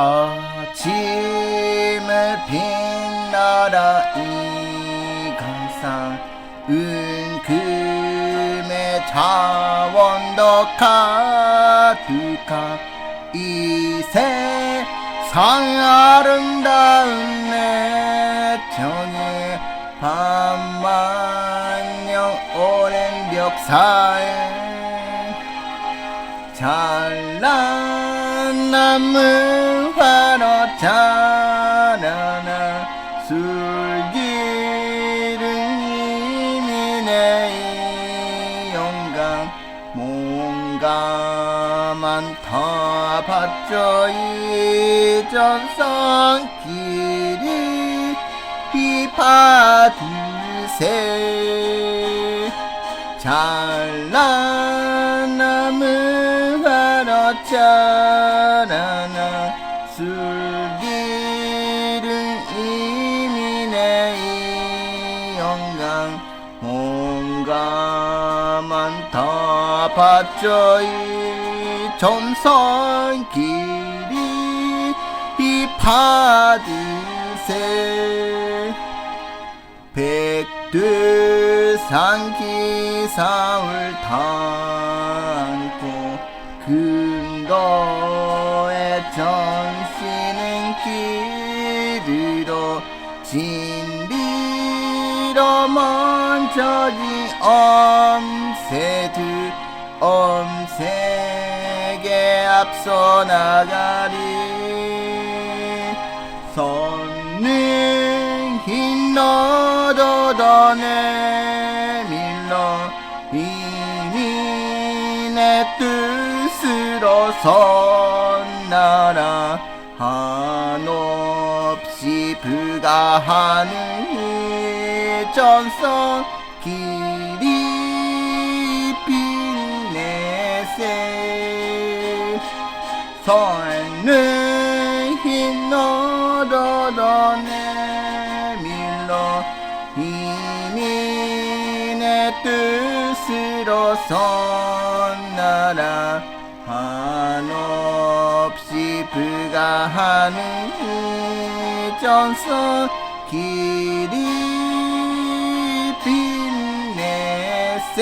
아침을 빛나라 이 강산 은금의 자원도 가득한 이 세상 아름다운 내 정의 반만년 오랜 벽사에 찬란 한 화로 자라나 술기른 이민의 영감 뭔가만 다 받죠. 이 전선 길이 비파두세 찬란함을 하러 자라나 술기른 이민의 이 영광 뭔가만 다 받죠. 이 전선 길이 이 파드세 백두산 기사를 담고 근거에 전시는 길으로 진리로 멈춰진 엄새들 엄색에 앞서 나가리. 선능히 너도 더 내밀러 이미 내 뜻 으로 선나라. 한없이 불가하는 이 전선 길이 빛내세 선을 흰더 내밀러 내 뜻으로 선 나라 불가하는 이 전선 길이 빛내세